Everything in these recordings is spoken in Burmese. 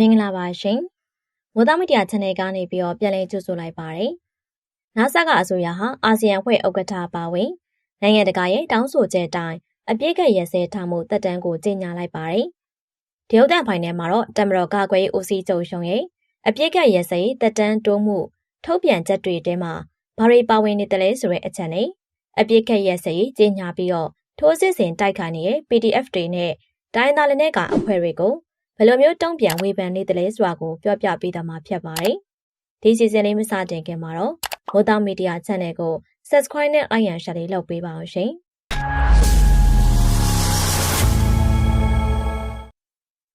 မင်္ဂလာပါရှင်မိုးသားမီဒီယာ channel ကနေပြီးတော့ပြန်လည်ကြိုဆိုလိုက်ပါတယ်။ NASA ကအဆိုအရဟာအာဆီယံအဖွဲ့ဥက္ကဋ္ဌပါဝင်နိုင်ငံတကာရဲ့တောင်းဆိုချက်တိုင်းအပြည့်ကရစဲထားမှုတက်တန်းကိုကြေညာလိုက်ပါတယ်။ဒီဥဒ္ဒံဖိုင်ထဲမှာတော့တမတော်ကာကွယ်ရေးဦးစီးချုပ်ရှုံရဲ့အပြည့်ကရစဲတက်တန်းတိုးမှုထုတ်ပြန်ချက်တွေထဲမှာဘာတွေပါဝင်နေတယ်လဲဆိုတဲ့အချက်နဲ့အပြည့်ကရစဲကြေညာပြီးတော့ထိုးစစ်ဆင်တိုက်ခိုက်နေတဲ့ PDF တွေနဲ့တိုင်းသားလက်နက်ကအဖွဲ့တွေကို ဘယ်လိုမျိုးတုံ့ပြန်ဝေဖန်နေတယ်လဲဆိုတာကိုပြောပြပေးသွားမှာဖြစ်ပါတယ်။ဒီစီစဉ်လေးမစတင်ခင်မှာတော့မိုးသားမီဒီယာ channel ကို subscribe နဲ့ iron share လေးလုပ်ပေးပါအောင်ရှင်။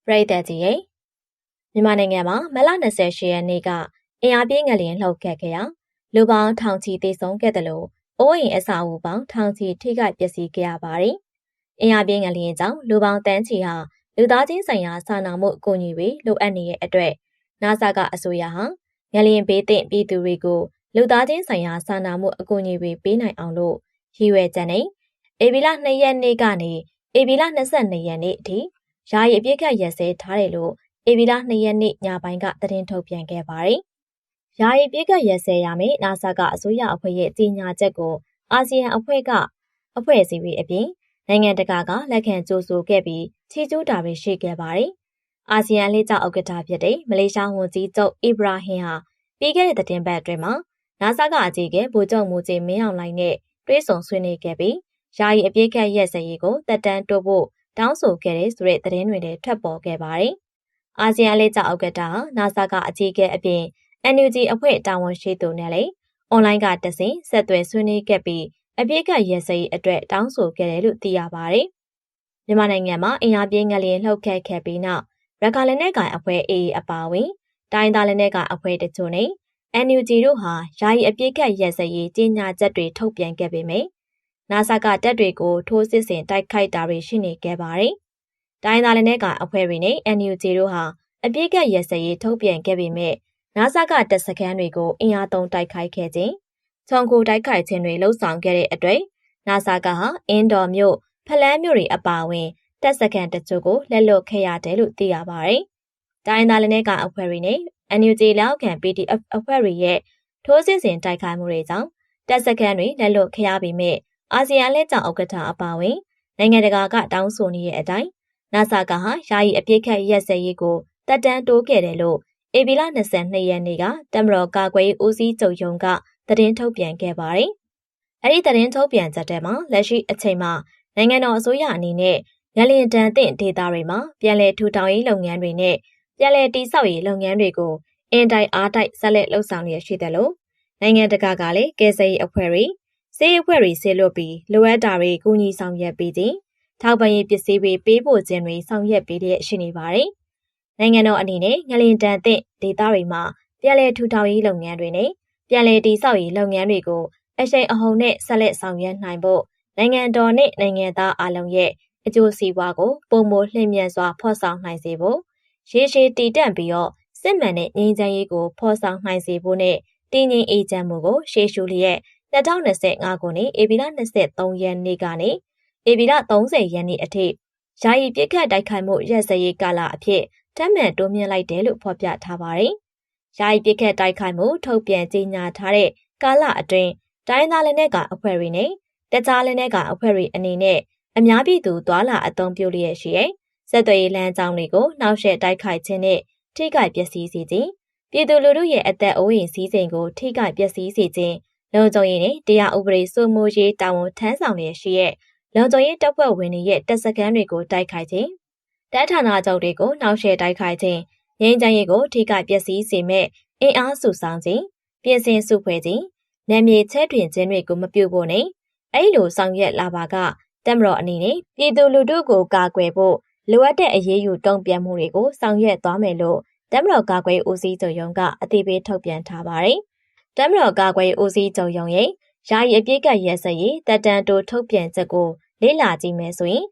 ပရိသတ်ကြီးရေမြန်မာနိုင်ငံမှာမလ28ရက်နေ့ကအင်အားပြင်းငလျင်လှုပ်ခတ်ခဲ့ရာလူပေါင်းထောင်ချီသေဆုံးခဲ့တယ်လို့အိုးအိမ်အဆောက်အဦပေါင်းထောင်ချီထိခိုက်ပျက်စီးခဲ့ရပါတယ်။အင်အားပြင်းငလျင်ကြောင့်လူပေါင်းတန်းချီဟာ လူသားချင်းဆိုင်ရာစာနာမှုအကူအညီတွေလိုအပ်နေတဲ့အတွက် NASA ကအစိုးရဟာငလျင်ဘေးသင့်ပြည်သူတွေကိုလူသားချင်းဆိုင်ရာစာနာမှုအကူအညီတွေပေးနိုင်အောင်လို့ရည်ရွယ်ချက်နဲ့ဧပြီလ2ရက်နေ့ကနေဧပြီလ22ရက်နေ့အထိယာယီအပြည့်ခတ်ရက်စဲထားတယ်လို့ဧပြီလ2ရက်နေ့ညပိုင်းကသတင်းထုတ်ပြန်ခဲ့ပါတယ်။ယာယီပြည့်ခတ်ရက်စဲရမယ် NASA ကအစိုးရအဖွဲ့ရဲ့ကြီးညာချက်ကိုအာဆီယံအဖွဲ့ကအဖွဲ့အစည်းတွေအပြင်နိုင်ငံတကာကလက်ခံကြိုဆိုခဲ့ပြီး ချီးကျူးတာတွေရှိခဲ့ပါတယ်။အာဆီယံလေးကျဥက္ကဋ္ဌဖြစ်တဲ့မလေးရှားဝန်ကြီးချုပ်အီဘရာဟင်ဟာပြီးခဲ့တဲ့သတင်းပတ်အတွင်းမှာနာဆာကအကြီးကဗိုလ်ချုပ်မူကြီးမင်းအောင်လှိုင်နဲ့တွဲဆုံဆွေးနွေးခဲ့ပြီးယာယီအပြည့်ခတ်ရက်စရေးကိုတက်တန်းတိုးဖို့တောင်းဆိုခဲ့တဲ့ဆိုတဲ့သတင်းတွေလည်းထွက်ပေါ်ခဲ့ပါတယ်။အာဆီယံလေးကျဥက္ကဋ္ဌဟာနာဆာကအကြီးကအပြင် NUG အဖွဲ့တာဝန်ရှိသူနဲ့လည်းအွန်လိုင်းကတဆင့်ဆက်သွယ်ဆွေးနွေးခဲ့ပြီးအပြည့်ကရဲစရေးအတွက်တောင်းဆိုခဲ့တယ်လို့သိရပါတယ်။ မြန်မာနိုင်ငံမှာအင်အားပြင်းငလျင်လှုပ်ခတ်ခဲ့ပြီးနောက်ရခိုင်လက်နက်ကိုင်အဖွဲ့ AA အပါအဝင်တိုင်းသားလက်နက်ကိုင်အဖွဲ့တချို့နဲ့ NUG တို့ဟာယာယီအပြည့်ကရဲစရေးကြီးညာချက်တွေထုတ်ပြန်ခဲ့ပေမယ့်နာဆာကတပ်တွေကိုထိုးစစ်ဆင်တိုက်ခိုက်တာတွေရှိနေခဲ့ပါတယ်။တိုင်းသားလက်နက်ကိုင်အဖွဲ့တွေနဲ့ NUG တို့ဟာအပြည့်ကရဲစရေးထုတ်ပြန်ခဲ့ပေမယ့်နာဆာကတပ်စခန်းတွေကိုအင်အားသုံးတိုက်ခိုက်ခဲ့ခြင်းခြုံကိုတိုက်ခိုက်ခြင်းတွေလှုပ်ဆောင်ခဲ့တဲ့အတွက်နာဆာကဟာအင်းတော်မြို့ ဖလန်းမြို့တွေအပါအဝင်တပ်စခန်းတချို့ကိုလက်လွတ်ခဲ့ရတယ်လို့သိရပါတယ်။တိုင်းသားလည်းကအဖွဲ့တွေနဲ့ NUG လောက်ခံ PDF အဖွဲ့တွေရဲ့ထိုးစစ်ဆင်တိုက်ခိုက်မှုတွေကြောင့်တပ်စခန်းတွေလက်လွတ်ခဲ့ရပေမဲ့အာဆီယံလက်ကျဥက္ကဋ္ဌအပါအဝင်နိုင်ငံတကာကတောင်းဆိုနေတဲ့အတိုင်းနာဆာကဟာယာယီအပြစ်ခတ်ရက်စက်ရေးကိုတက်တန်းတိုးခဲ့တယ်လို့ဧပြီလ22ရက်နေ့ကတမတော်ကာကွယ်ရေးဦးစီးချုပ်ရုံးကသတင်းထုတ်ပြန်ခဲ့ပါတယ်။အဲ့ဒီသတင်းထုတ်ပြန်ချက်ထဲမှာလက်ရှိအချိန်မှာ နိုင်ငံတော်အစိုးရအနေနဲ့ရလင်တန်သင့်ဒေသတွေမှာပြည်လဲထူထောင်ရေးလုပ်ငန်းတွေနဲ့ပြည်လဲတိစောက်ရေးလုပ်ငန်းတွေကိုအင်တိုင်အားတိုက်ဆက်လက်လှုပ်ဆောင်ရရှိတယ်လို့နိုင်ငံတကာကလည်းကယ်ဆယ်ရေးအဖွဲ့တွေစေးအဖွဲ့တွေဆေလွတ်ပြီးလိုအပ်တာတွေကူညီဆောင်ရွက်ပေးခြင်းထောက်ပံ့ရေးပစ္စည်းတွေပေးပို့ခြင်းတွေဆောင်ရွက်ပေးလျက်ရှိနေပါတယ်။နိုင်ငံတော်အနေနဲ့ငလင်တန်သင့်ဒေသတွေမှာပြည်လဲထူထောင်ရေးလုပ်ငန်းတွေနဲ့ပြန်လည်တည်ဆောက်ရေးလုပ်ငန်းတွေကိုအရှိန်အဟုန်နဲ့ဆက်လက်ဆောင်ရွက်နိုင်ဖို့ နိုင်ငံတော်နဲ့နိုင်ငံသားအလုံးရဲ့အကျိုးစီးပွားကိုပုံမလျင်မြန်စွာဖော်ဆောင်နိုင်စေဖို့ရေရှည်တည်တံ့ပြီးတော့စစ်မှန်တဲ့ငြိမ်းချမ်းရေးကိုဖော်ဆောင်နိုင်စေဖို့နဲ့တည်ငြိမ်အေးချမ်းမှုကိုရှေ့ရှုလျက်2025ခုနှစ်ဧပြီလ23ရက်နေ့ကနေဧပြီလ30ရက်နေ့အထိယာယီပြစ်ခတ်တိုက်ခိုက်မှုရက်စရေးကာလအဖြစ်တမ်းမှန်တိုးမြင့်လိုက်တယ်လို့ဖော်ပြထားပါတယ်။ယာယီပြစ်ခတ်တိုက်ခိုက်မှုထုတ်ပြန်ကြေညာထားတဲ့ကာလအတွင်းတိုင်းသားလက်နက်ကအဖွဲ့တွေနဲ့ တခြားလက်နက်ကအဖွဲ့တွေအနေနဲ့အများပြည်သူသွာလာအသုံးပြုလျက်ရှိရဲ့ဆက်သွယ်ရေးလမ်းကြောင်းတွေကိုနှောက်ယှက်တိုက်ခိုက်ခြင်းနဲ့ထိခိုက်ပျက်စီးစေခြင်းပြည်သူလူထုရဲ့အသက်အိုးအိမ်စည်းစိမ်ကိုထိခိုက်ပျက်စီးစေခြင်းလုံခြုံရေးနဲ့တရားဥပဒေစိုးမိုးရေးတာဝန်ထမ်းဆောင်ရရှိရဲ့လုံခြုံရေးတပ်ဖွဲ့ဝင်တွေရဲ့တပ်စခန်းတွေကိုတိုက်ခိုက်ခြင်းတပ်ဌာနချုပ်တွေကိုနှောက်ယှက်တိုက်ခိုက်ခြင်းငြိမ်းချမ်းရေးကိုထိခိုက်ပျက်စီးစေမဲ့အင်အားစုဆောင်ခြင်းပြင်ဆင်စုဖွဲ့ခြင်းနယ်မြေချဲ့ထွင်ခြင်းတွေကိုမပြုဖို့နဲ့ အဲ့လိုဆောင်ရွက်လာပါကတက်မတော်အနေနဲ့ပြည်သူလူထုကိုကာကွယ်ဖို့လိုအပ်တဲ့အရေးယူတုံ့ပြန်မှုတွေကိုဆောင်ရွက်သွားမယ်လို့တက်မတော်ကာကွယ်ဦးစီးချုပ်ရုံးကအသိပေးထုတ်ပြန်ထားပါတယ်။တက်မတော်ကာကွယ်ဦးစီးချုပ်ရုံးရဲ့ယာယီအပြည့်ကရဲစရေးတက်တန်တိုးထုတ်ပြန်ချက်ကိုလေ့လာကြည့်မယ်ဆိုရင်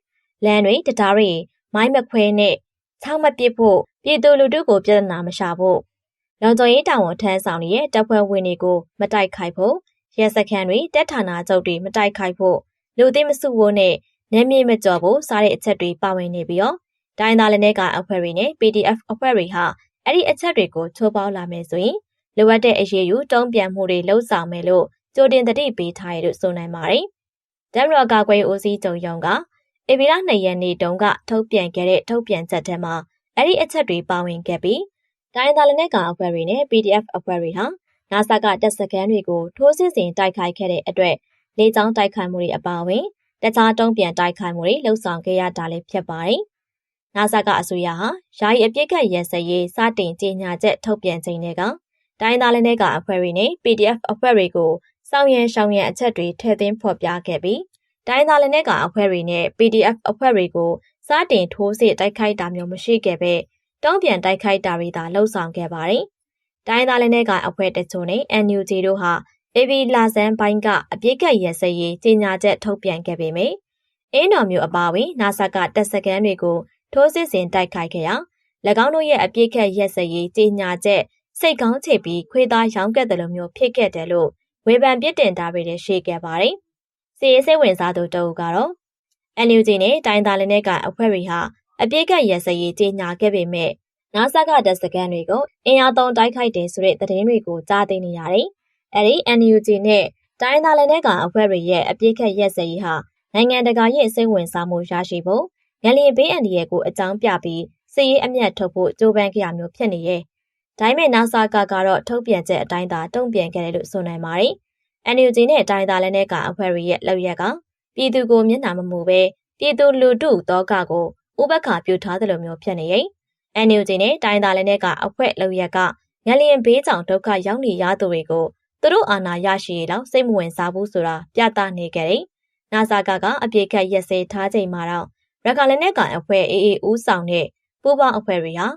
လမ်းတွေတရားတွေမိုင်းမခွဲနဲ့ချောင်းမပစ်ဖို့ပြည်သူလူထုကိုပြဿနာမရှာဖို့လုံခြုံရေးတာဝန်ထမ်းဆောင်နေတဲ့တပ်ဖွဲ့ဝင်တွေကိုမတိုက်ခိုက်ဖို့ ရဲစခန်းတွေတက်ဌာနချုပ်တွေမတိုက်ခိုက်ဖို့လူသိမစုဖို့နဲ့နယ်မြေမကျော်ဖို့စားတဲ့အချက်တွေပါဝင်နေပြီးတော့တိုင်းသားလည်းကအဖွဲ့တွေနဲ့ PDF အဖွဲ့တွေဟာအဲ့ဒီအချက်တွေကိုချိုးပေါက်လာမယ်ဆိုရင်လိုအပ်တဲ့အရေးယူတုံ့ပြန်မှုတွေလှုံ့ဆော်မယ်လို့ကြိုတင်တတိပေးထားရလို့ဆိုနိုင်ပါတယ်။ဒမ်ရော့ကာကွယ်ဦးစီးချုပ်ရုံးကဧပြီလ2ရက်နေ့တုန်းကထုတ်ပြန်ခဲ့တဲ့ထုတ်ပြန်ချက်ထဲမှာအဲ့ဒီအချက်တွေပါဝင်ခဲ့ပြီးတိုင်းသားလည်းကအဖွဲ့တွေနဲ့ PDF အဖွဲ့တွေဟာ နာဆာကတပ်စခန်းတွေကိုထိုးစစ်ဆင်တိုက်ခိုက်ခဲ့တဲ့အတွက်လေကြောင်းတိုက်ခိုက်မှုတွေအပါအဝင်တခြားတုံ့ပြန်တိုက်ခိုက်မှုတွေလှုံ့ဆော်ခဲ့ရတာလည်းဖြစ်ပါတယ်။နာဆာကအစိုးရဟာယာယီအပြစ်ကတ်ရစရေးစတင်ကြေညာချက်ထုတ်ပြန်ချိန်တွေကတိုင်းသားလည်းကအဖွဲ့တွေနဲ့ PDF အဖွဲ့တွေကိုစောင့်ရန်ရှောင်ရန်အချက်တွေထည့်သွင်းဖော်ပြခဲ့ပြီးတိုင်းသားလည်းကအဖွဲ့တွေနဲ့ PDF အဖွဲ့တွေကိုစတင်ထိုးစစ်တိုက်ခိုက်တာမျိုးမရှိခဲ့ပဲတုံ့ပြန်တိုက်ခိုက်တာတွေသာလှုံ့ဆော်ခဲ့ပါတယ်။ တိုင်းသားလည်းကအဖွဲ့တချို့နဲ့ NUG တို့ဟာ AB လာဇန်ပိုင်းကအပြစ်ကတ်ရစရေးကြေညာချက်ထုတ်ပြန်ခဲ့ပေမယ့်အင်းတော်မျိုးအပါဝင်နာဆာကတပ်စခန်းတွေကိုထိုးစစ်ဆင်တိုက်ခိုက်ခဲ့ရာ၎င်းတို့ရဲ့အပြစ်ကတ်ရစရေးကြေညာချက်စိတ်ကောင်းချပြီးခွေးသားရောင်းကက်တယ်လို့မျိုးဖြစ်ခဲ့တယ်လို့ဝေဖန်ပြစ်တင်တာတွေလည်းရှိခဲ့ပါတယ်။စီရေးစိတ်ဝင်စားသူတအုပ်ကတော့ NUG နဲ့တိုင်းသားလည်းကအဖွဲ့တွေဟာအပြစ်ကတ်ရစရေးကြေညာခဲ့ပေမဲ့ နာဆာကတပ်စခန်းတွေကိုအင်အားသုံးတိုက်ခိုက်တယ်ဆိုတဲ့သတင်းတွေကိုကြားသိနေရတယ်။အဲဒီ NUG နဲ့တိုင်းသားလည်းကအဖွဲ့တွေရဲ့အပြစ်ကတ်ရစရေးဟာနိုင်ငံတကာရဲ့စိတ်ဝင်စားမှုရရှိဖို့ငလျင်ဘေးအန္တရာယ်ကိုအကြောင်းပြပြီးစစ်ရေးအမျက်ထုတ်ဖို့ကြိုးပမ်းကြရမျိုးဖြစ်နေရဲ့။ဒါပေမဲ့နာဆာကကတော့ထုတ်ပြန်ချက်အတိုင်းသာတုံ့ပြန်ခဲ့တယ်လို့ဆိုနိုင်ပါတယ်။ NUG နဲ့တိုင်းသားလည်းကအဖွဲ့တွေရဲ့လောက်ရက်ကပြည်သူကိုမျက်နှာမမူပဲပြည်သူလူထုတောကကိုဥပက္ခပြုထားတယ်လို့မျိုးဖြစ်နေရဲ့။ NUG နဲ့တိုင်းသားလည်းကအဖွဲ့လောက်ရက်ကငလျင်ဘေးကြောင့်ဒုက္ခရောက်နေရသူတွေကိုသူတို့အာဏာရရှိရတော့စိတ်မဝင်စားဘူးဆိုတာပြသနေကြတယ်။နာဆာကကအပြေခတ်ရက်စဲထားချိန်မှာတော့ရခိုင်လက်နက်ကိုင်အဖွဲ့ AA ဦးဆောင်တဲ့ပူးပေါင်းအဖွဲ့တွေဟာ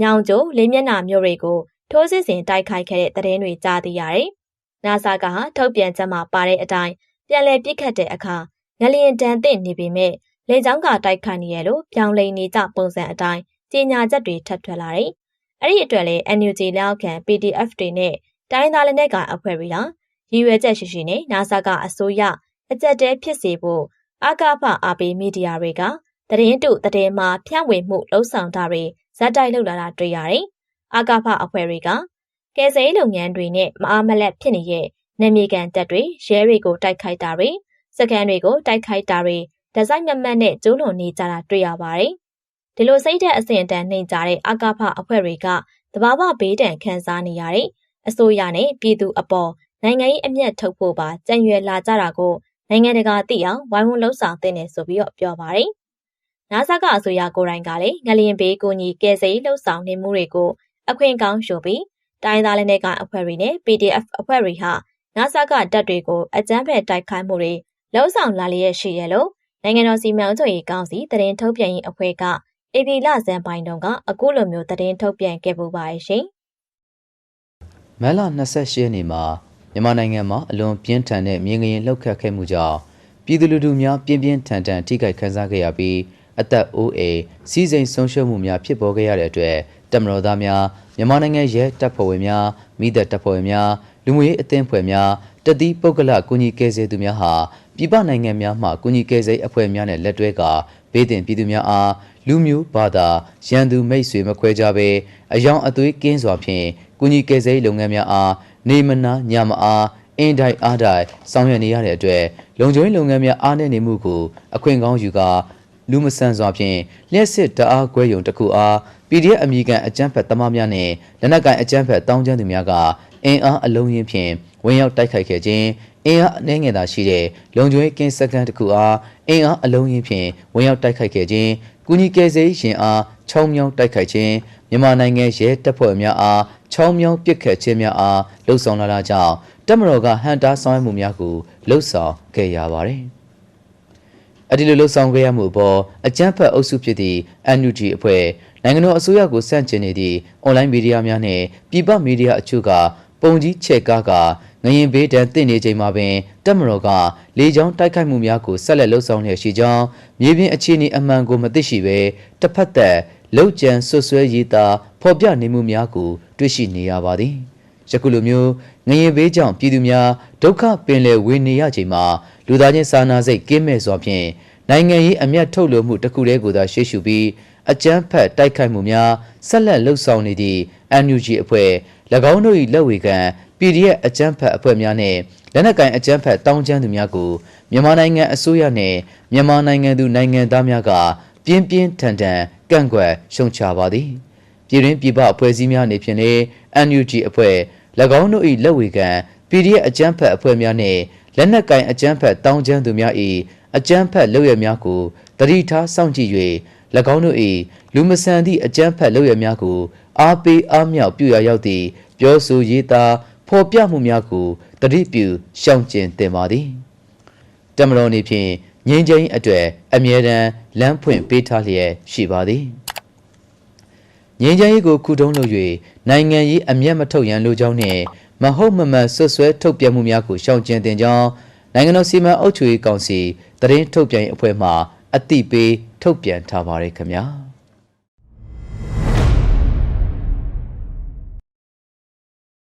ညောင်ကျိုလေးမျက်နှာမျိုးတွေကိုထိုးစစ်ဆင်တိုက်ခိုက်ခဲ့တဲ့သတင်းတွေကြားသိရတယ်။နာဆာကဟာထုတ်ပြန်ချက်မှာပါတဲ့အတိုင်းပြန်လည်ပြစ်ခတ်တဲ့အခါငလျင်တန်တဲ့နေပေမဲ့လေကြောင်းကတိုက်ခိုက်နေရလို့ပြောင်းလဲနေကြပုံစံအတိုင်း ကြေညာချက်တွေထပ်ထွက်လာတယ်။အဲ့ဒီအတွက်လေ NUG လက်အောက်ခံ PDF တွေနဲ့တိုင်းသားလက်နက်ကအဖွဲ့တွေဟာရည်ရွယ်ချက်ရှိရှိနဲ့နာဆာကအစိုးရအကြက်တဲဖြစ်စေဖို့အကဖအားပေးမီဒီယာတွေကတရင်တုတရင်မှာဖြန့်ဝေမှုလှုံ့ဆော်တာတွေဇက်တိုက်လှုပ်လာတာတွေ့ရတယ်။အကဖအဖွဲ့တွေကကယ်ဆယ်ရေးလုပ်ငန်းတွေနဲ့မအားမလက်ဖြစ်နေတဲ့နေမြေကန်တပ်တွေရဲတွေကိုတိုက်ခိုက်တာတွေစကန်တွေကိုတိုက်ခိုက်တာတွေဒီဇိုင်းမမတ်နဲ့ကျိုးလွန်နေကြတာတွေ့ရပါတယ်။ ဒီလိုစိတ်တဲ့အစဉ်အတန်းနှိမ်ကြတဲ့အကဖအဖွဲ့တွေကတဘာဝဘေးဒဏ်ခံစားနေရတဲ့အစိုးရနဲ့ပြည်သူအပေါ်နိုင်ငံရေးအမျက်ထုတ်ဖို့ပါကြံရွယ်လာကြတာကိုနိုင်ငံတကာသိအောင်ဝိုင်းဝန်းလှုံ့ဆော်သင့်တယ်ဆိုပြီးတော့ပြောပါတယ်။နာဆာကအစိုးရကိုယ်တိုင်ကလည်းငလျင်ဘေးကိုညီကယ်ဆယ်လှုပ်ဆောင်နေမှုတွေကိုအခွင့်ကောင်းရှုပြီးတိုင်းသားလက်နက်ကအဖွဲ့တွေနဲ့ PDF အဖွဲ့တွေဟာနာဆာကတပ်တွေကိုအကြမ်းဖက်တိုက်ခိုက်မှုတွေလှုံ့ဆော်လာလျက်ရှိရလို့နိုင်ငံတော်စီမံအုပ်ချုပ်ရေးကောင်စီတရင်ထုတ်ပြန်ရေးအဖွဲ့က အေပီလဇန်ပိုင်းတုန်းကအခုလိုမျိုးတရင်ထုတ်ပြန်ခဲ့ပူပါရဲ့ရှင်။မက်လ28ရက်နေ့မှာမြန်မာနိုင်ငံမှာအလွန်ပြင်းထန်တဲ့မြေငရင်လှုပ်ခတ်ခဲ့မှုကြောင့်ပြည်သူလူထုများပြင်းပြင်းထန်ထန်ထိခိုက်ခံစားခဲ့ရပြီးအသက်အိုးအိမ်စီးစိမ်ဆုံးရှုံးမှုများဖြစ်ပေါ်ခဲ့ရတဲ့အတွက်တမတော်သားများမြန်မာနိုင်ငံရဲတပ်ဖွဲ့ဝင်များမိသက်တပ်ဖွဲ့ဝင်များလူမှုရေးအသင်းဖွဲ့များတတိပုဂ္ဂလကုညီကယ်ဆယ်သူများဟာပြည်ပနိုင်ငံများမှကုညီကယ်ဆယ်အဖွဲ့များနဲ့လက်တွဲကာဘေးတင်ပြည်သူများအား လူမျိုးဘာသာရန်သူမိတ်ဆွေမခွဲကြဘဲအယောင်အသွေးကင်းစွာဖြင့်ကုညီကယ်ဆယ်လုပ်ငန်းများအားနေမနာညမအားအင်းတိုင်းအားတိုင်းဆောင်ရွက်နေရတဲ့အတွက်လုံခြုံရေးလုပ်ငန်းများအားနည်းနေမှုကိုအခွင့်ကောင်းယူကာလူမဆန်စွာဖြင့်လျှက်စစ်တအားခွဲယုံတစ်ခုအား PDF အမိကန်အကြမ်းဖက်သမားများနှင့်လက်နက်ကိုင်အကြမ်းဖက်တောင်းကျမ်းသူများကအင်အားအလုံးရင်းဖြင့်ဝင်ရောက်တိုက်ခိုက်ခဲ့ခြင်းအင်အားအနှဲငယ်သာရှိတဲ့လုံခြုံရေးကင်းစကန်တစ်ခုအားအင်အားအလုံးရင်းဖြင့်ဝင်ရောက်တိုက်ခိုက်ခဲ့ခြင်း ကုညီကယ်ဆယ်ရေးရှင်အားချောင်းမြောင်းတိုက်ခိုက်ခြင်းမြန်မာနိုင်ငံရဲတပ်ဖွဲ့များအားချောင်းမြောင်းပစ်ခတ်ခြင်းများအားလှုံ့ဆော်လာတာကြောင့်တပ်မတော်ကဟန်တာဆောင်ရွက်မှုများကိုလှုံ့ဆော်ခဲ့ရပါတယ်။အဒီလိုလှုံ့ဆော်ခဲ့ရမှုအပေါ်အကြမ်းဖက်အုပ်စုဖြစ်သည့် NUG အဖွဲ့နိုင်ငံတော်အစိုးရကိုစန့်ကျင်နေသည့်အွန်လိုင်းမီဒီယာများနဲ့ပြည်ပမီဒီယာအချို့ကပုံကြီးချဲ့ကားက ငရင်ဘေးတန်တင့်နေချိန်မှာပင်တပ်မတော်ကလေကြောင်းတိုက်ခိုက်မှုများကိုဆက်လက်လှုပ်ဆောင်လျက်ရှိကြောင်းမြေပြင်အခြေအနေအမှန်ကိုမသိရှိဘဲတစ်ဖက်သက်လောက်ကျန်ဆွဆွဲရေးသားဖော်ပြနေမှုများကိုတွေ့ရှိနေရပါသည်ယခုလိုမျိုးငရင်ဘေးကြောင့်ပြည်သူများဒုက္ခပင်လယ်ဝေနေရချိန်မှာလူသားချင်းစာနာစိတ်ကင်းမဲ့စွာဖြင့်နိုင်ငံရေးအမျက်ထုတ်လိုမှုတစ်ခုတည်းကိုသာရှေ့ရှုပြီးအကြမ်းဖက်တိုက်ခိုက်မှုများဆက်လက်လှုပ်ဆောင်နေသည့် NUG အဖွဲ့၎င်းတို့၏လက်ဝေခံ PDF အကြမ်းဖက်အဖွဲ့များနှင့်လက်နက်ကိုင်အကြမ်းဖက်တောင်းကျမ်းသူများကိုမြန်မာနိုင်ငံအစိုးရနှင့်မြန်မာနိုင်ငံသူနိုင်ငံသားများကပြင်းပြင်းထန်ထန်ကန့်ကွက်ရှုံချပါသည်ပြည်တွင်းပြည်ပအဖွဲ့အစည်းများအနေဖြင့်လည်း NUG အဖွဲ့၎င်းတို့၏လက်ဝေခံ PDF အကြမ်းဖက်အဖွဲ့များနှင့်လက်နက်ကင်အကြမ်းဖက်တောင်းကျမ်းသူများ၏အကြမ်းဖက်လုပ်ရများကိုတတိထားစောင့်ကြည့်၍၎င်းတို့၏လူမဆန်သည့်အကြမ်းဖက်လုပ်ရများကိုအားပေးအားမြောက်ပြုရာရောက်သည့်ပြောဆိုရေးသား ဖော်ပြမှုများကိုတတိပြုရှောင်ကျဉ်တင်ပါသည်တမတော်နေဖြင့်ငင်းချင်းအတွေ့အမြဲတမ်းလမ်းဖွင့်ပေးထားလျက်ရှိပါသည်ငင်းချင်းကိုခုတုံးလို့၍နိုင်ငံရေးအမျက်မထုတ်ရန်လိုကြောင်းနှင့်မဟုတ်မမှန်ဆွဆွဲထုတ်ပြန်မှုများကိုရှောင်ကျဉ်တင်ကြောင်းနိုင်ငံတော်စီမံအုပ်ချုပ်ရေးကောင်စီတရင်ထုတ်ပြန်ရေးအဖွဲ့မှအတိပေးထုတ်ပြန်ထားပါရခင်ဗျာ